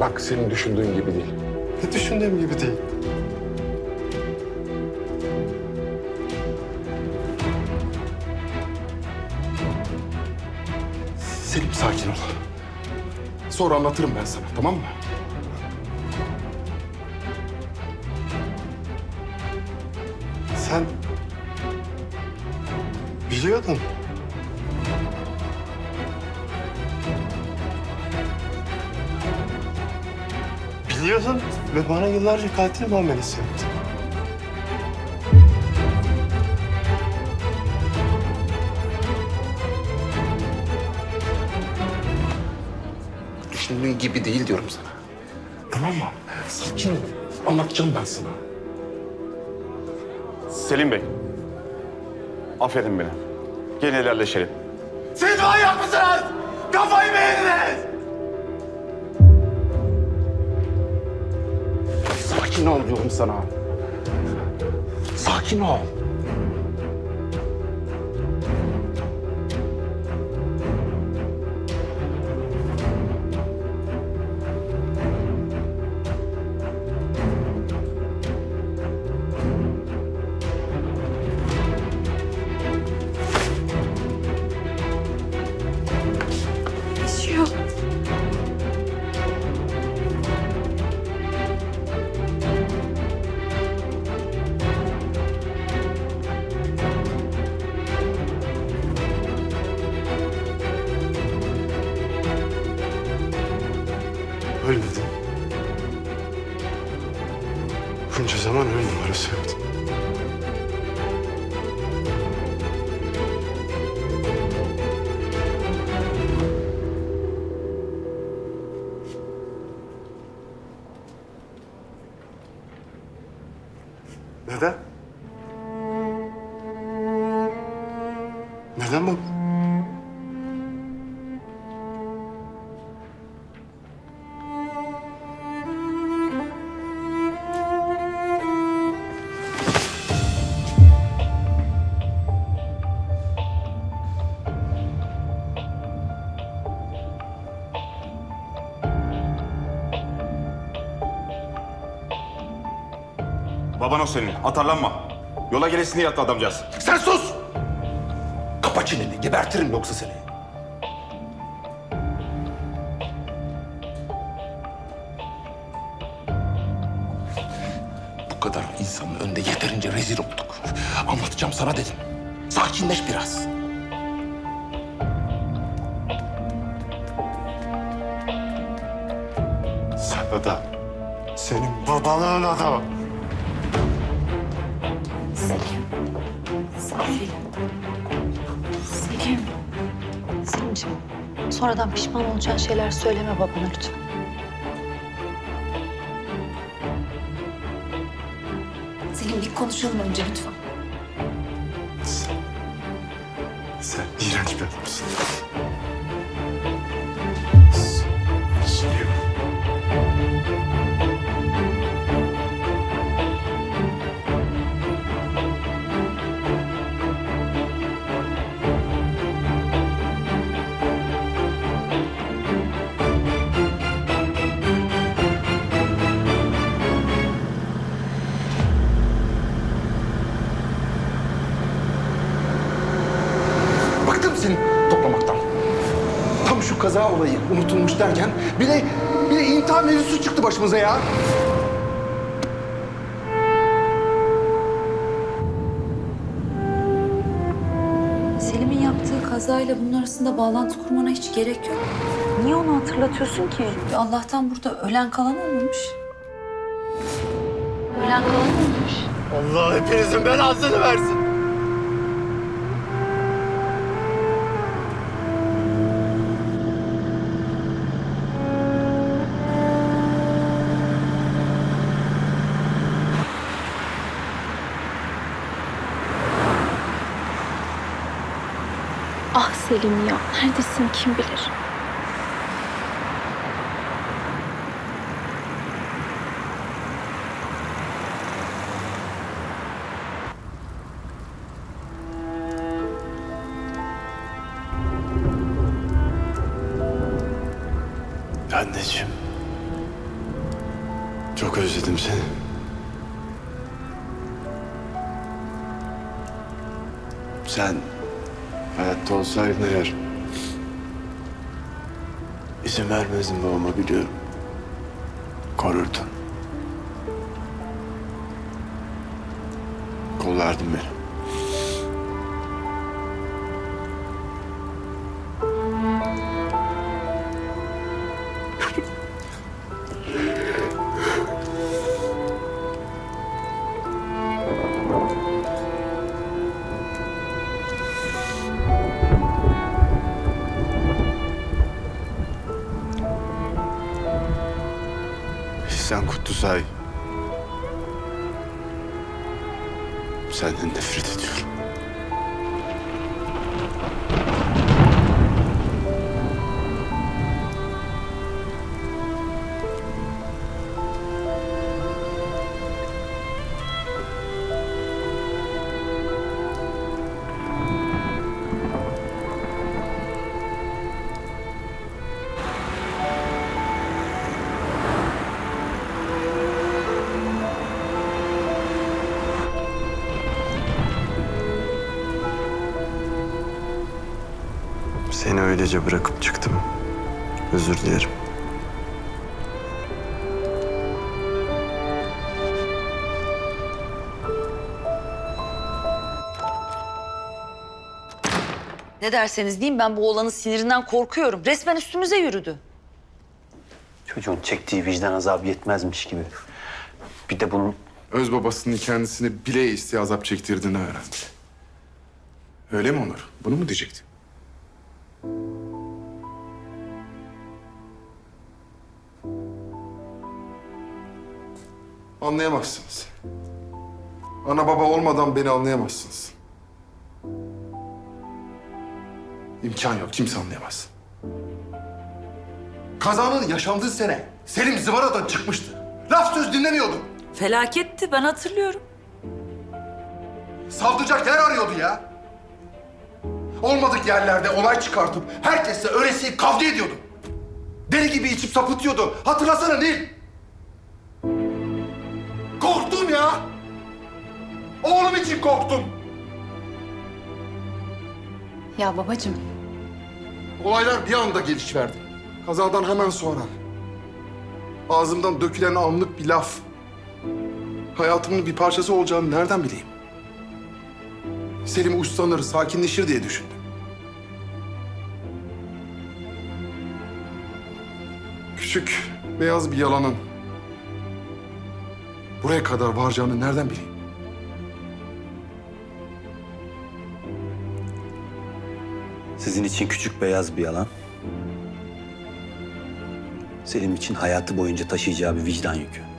Bak senin düşündüğün gibi değil. Ne düşündüğüm gibi değil. Selim sakin ol. Sonra anlatırım ben sana tamam mı? Sen biliyordun. Biliyordun ve bana yıllarca katil muamelesi yaptın. Düşündüğün gibi değil diyorum sana. Tamam mı? Sakin ol. Anlatacağım ben sana. Selim Bey. Affedin beni. Gelin helalleşelim. Siz manyak mısınız? Kafayı mı yediniz? Sakin ol diyorum sana. Sakin ol. Bunca zaman ölüm numarası yaptın. Neden Baban o senin. Atarlanma. Yola gelesini yattı adamcağız. Sen sus! Kapa çeneni, gebertirim yoksa seni. Bu kadar insanın önünde yeterince rezil olduk. Anlatacağım sana dedim. Sakinleş biraz. Sen adam. Senin babalığın adam. Sonradan pişman olacağın şeyler söyleme babana lütfen. Selim bir konuşalım önce lütfen. Sen iğrenç bir adamsın. Seni toplamaktan. Tam şu kaza olayı unutulmuş derken bir de, bir de intihar mevzusu çıktı başımıza ya. Selim'in yaptığı kazayla bunun arasında bağlantı kurmana hiç gerek yok. Niye onu hatırlatıyorsun ki? Allah'tan burada ölen kalan olmamış. Ölen kalan olmuş. Allah hepinizin belasını versin. Selim ya, neredesin kim bilir? Anneciğim. Çok özledim seni. Sen hayatta olsaydın eğer izin vermezdin babama biliyorum. Korurdun. Kollardın beni. Kutlusay. Senden nefret ediyorum. Seni öylece bırakıp çıktım. Özür dilerim. Ne derseniz deyin ben bu oğlanın sinirinden korkuyorum. Resmen üstümüze yürüdü. Çocuğun çektiği vicdan azabı yetmezmiş gibi. Bir de bunun Öz babasının kendisini bile isteye azap çektirdiğini öğrendi. Öyle mi Onur? Bunu mu diyecekti? Anlayamazsınız. Ana baba olmadan beni anlayamazsınız. İmkan yok, kimse anlayamaz. Kazanın yaşandığı sene Selim zıvanadan çıkmıştı. Laf söz dinlemiyordu. Felaketti ben hatırlıyorum. Savdıracak yer arıyordu ya. Olmadık yerlerde olay çıkartıp herkesle öylesi kavga ediyordu. Deli gibi içip sapıtıyordu. Hatırlasana Nil. Korktum ya. Oğlum için korktum. Ya babacığım Olaylar bir anda gelişiverdi. Kazadan hemen sonra. Ağzımdan dökülen anlık bir laf. Hayatımın bir parçası olacağını nereden bileyim? Selim uslanır, sakinleşir diye düşündüm. Küçük, beyaz bir yalanın buraya kadar varacağını nereden bileyim? sizin için küçük beyaz bir yalan. Selim için hayatı boyunca taşıyacağı bir vicdan yükü.